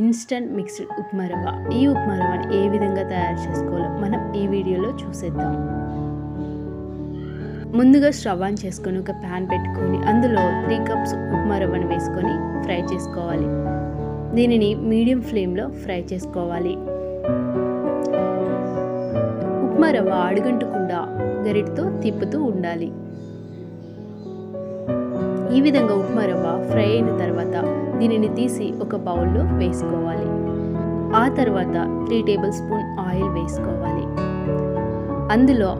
Instant mixed upma రవ్వ. ఈ ఉప్మా రవ్వని ఏ విధంగా తయారు చేసుకోవాలో మనం ఈ వీడియోలో చూసేద్దాం. ముందుగా స్టవ్ ఆన్ చేసుకొని ఒక ప్యాన్ పెట్టుకొని అందులో త్రీ కప్స్ ఉప్మా రవ్వను వేసుకొని ఫ్రై చేసుకోవాలి. దీనిని మీడియం ఫ్లేమ్లో ఫ్రై చేసుకోవాలి. ఉప్మా రవ్వ అడుగంటకుండా గరిటతో తిప్పుతూ ఉండాలి. ఈ విధంగా ఉప్మా రవ్వ ఫ్రై అయిన తర్వాత దీనిని తీసి ఒక బౌల్లో వేసుకోవాలి. ఆ తర్వాత త్రీ టేబుల్ స్పూన్ ఆయిల్ వేసుకోవాలి. అందులో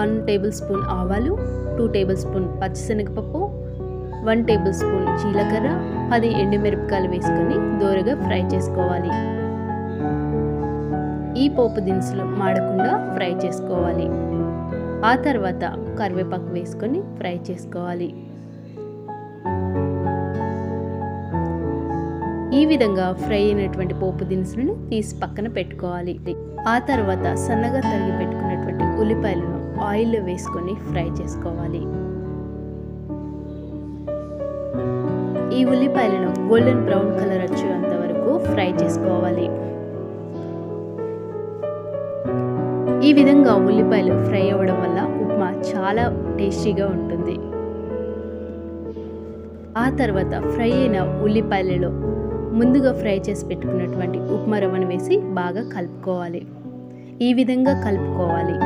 వన్ టేబుల్ స్పూన్ ఆవాలు టూ టేబుల్ స్పూన్ పచ్చిశనగపప్పు వన్ టేబుల్ స్పూన్ జీలకర్ర పది ఎండుమిరపకాయలు వేసుకొని దోరగా ఫ్రై చేసుకోవాలి. ఈ పోపు దినుసులు మాడకుండా ఫ్రై చేసుకోవాలి. ఆ తర్వాత కరివేపాకు వేసుకొని ఫ్రై చేసుకోవాలి. ఈ విధంగా ఫ్రై అయినటువంటి పోపు దినుసులను తీసి పక్కన పెట్టుకోవాలి. ఆ తర్వాత సన్నగా తరిగి పెట్టుకున్నటువంటి ఉల్లిపాయలను ఆయిల్లో వేసుకొని ఫ్రై చేసుకోవాలి. ఈ ఉల్లిపాయలను గోల్డెన్ బ్రౌన్ కలర్ వచ్చేంత వరకు ఫ్రై చేసుకోవాలి. ఈ విధంగా ఉల్లిపాయలు ఫ్రై అవ్వడం వల్ల ఉప్మా చాలా టేస్టీగా ఉంటుంది. ఆ తర్వాత ఫ్రై అయిన ఉల్లిపాయలలో ముందుగా ఫ్రై చేసి పెట్టుకున్నటువంటి ఉప్మా రవ్వను వేసి బాగా కలుపుకోవాలి. ఈ విధంగా కలుపుకోవాలి.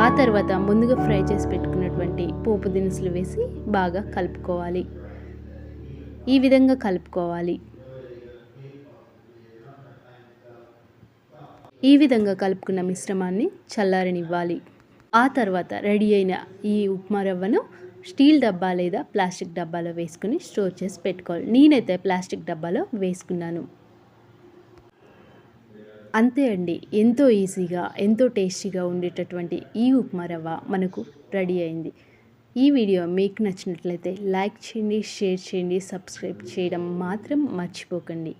ఆ తర్వాత ముందుగా ఫ్రై చేసి పెట్టుకున్నటువంటి పోపు దినుసులు వేసి బాగా కలుపుకోవాలి. ఈ విధంగా కలుపుకోవాలి. ఈ విధంగా కలుపుకున్న మిశ్రమాన్ని చల్లారనివ్వాలి. ఆ తర్వాత రెడీ అయిన ఈ ఉప్మా రవ్వను స్టీల్ డబ్బా లేదా ప్లాస్టిక్ డబ్బాలో వేసుకుని స్టోర్ చేసి పెట్టుకోవాలి. నేనైతే ప్లాస్టిక్ డబ్బాలో వేసుకున్నాను. అంతే అండి. ఎంతో ఈజీగా ఎంతో టేస్టీగా ఉండేటటువంటి ఈ ఉప్మా రవ్వ మనకు రెడీ అయింది. ఈ వీడియో మీకు నచ్చినట్లయితే లైక్ చేయండి షేర్ చేయండి సబ్స్క్రైబ్ చేయడం మాత్రం మర్చిపోకండి.